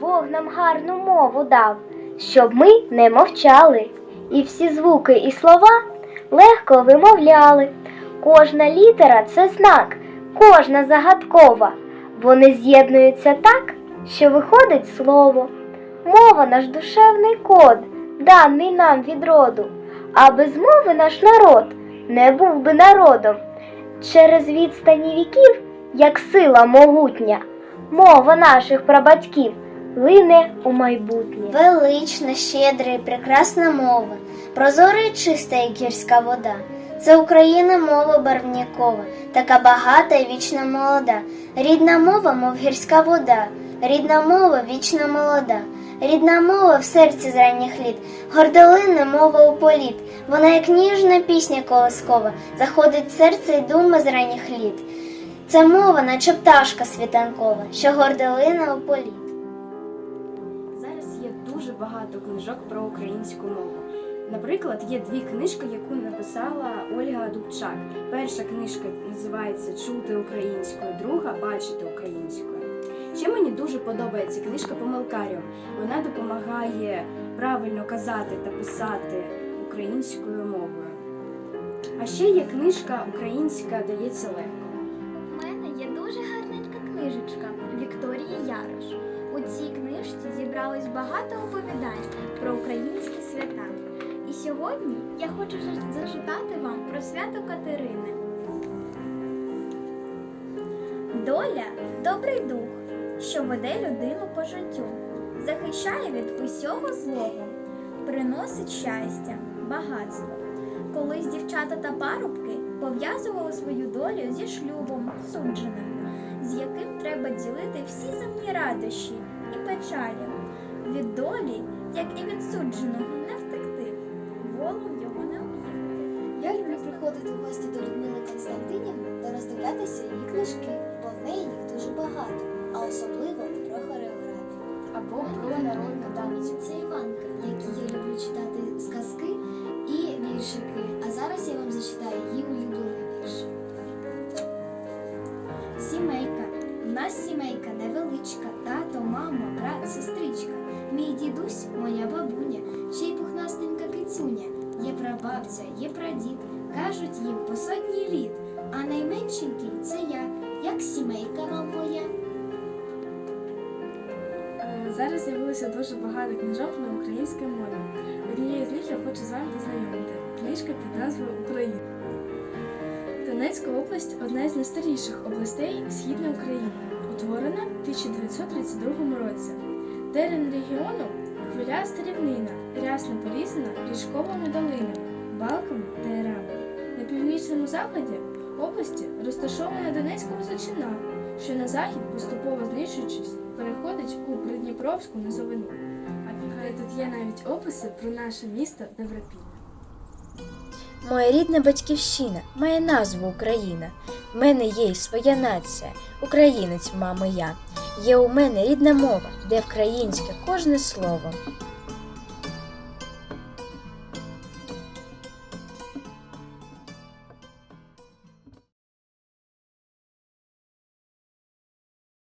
Бог нам гарну мову дав, щоб ми не мовчали, і всі звуки і слова легко вимовляли. Кожна літера це знак, кожна загадкова. Вони з'єднуються так, що виходить слово. Мова наш душевний код, даний нам від роду, а без мови наш народ не був би народом. Через відстані віків, як сила могутня, мова наших прабатьків лине у майбутнє. Велична, щедра і прекрасна мова, прозора і чиста, як гірська вода. Це Україна мова барвнякова, така багата і вічно молода. Рідна мова, мов гірська вода, рідна мова вічно молода. Рідна мова в серці з ранніх літ, гордолинна мова у політ. Вона, як ніжна пісня колискова, заходить в серце й думи з ранніх літ. Це мова, наче пташка світанкова, що гордолина у політ. Є дуже багато книжок про українську мову. Наприклад, є дві книжки, яку написала Ольга Дубчак. Перша книжка називається Чути українською, друга Бачити українською. Ще мені дуже подобається книжка Помилкаріо. Вона допомагає правильно казати та писати українською мовою. А ще є книжка Українська дається легко. Цій зібралось багато оповідань про українські свята. І сьогодні я хочу зачитати вам про свято Катерини. Доля добрий дух, що веде людину по життю, захищає від усього злого, приносить щастя, багатство. Колись дівчата та парубки пов'язували свою долю зі шлюбом судженим, з яким треба ділити всі земні радощі печалі. Від долі, як і від судженого, не втекти, волом його не об'їхати. Я люблю приходити в гості до Людмили Константинівни та роздивлятися її книжки, бо в неї їх дуже багато, а особливо про хореографію. Або про народну танці. Це Іванка, якій я люблю читати сказки і віршики. А зараз я вам зачитаю її улюблений вірш. Сімейка. В нас сімейка невеличка, тато, дідусь, моя бабуня, ще й пухнастенька кицюня. Є прабабця, є прадід, кажуть їм по сотні літ. А найменшенький це я, як сімейка вам моя. Е, Зараз з'явилося дуже багато книжок на українській мові. Однією з них я хочу з вами познайомити. Книжка під назвою Україна. Донецька область одна з найстаріших областей Східної України, утворена в 1932 році. Терен регіону хвиляста рівнина, рясно порізана річковими долинами, балками та ярами. На північному заході області розташована Донецька Височина, що на захід, поступово знищуючись, переходить у Придніпровську низовину. А тут є навіть описи про наше місто Добропілля. Моя рідна батьківщина має назву Україна. В мене є й своя нація, українець, мама я. Є у мене рідна мова, де вкраїнське кожне слово.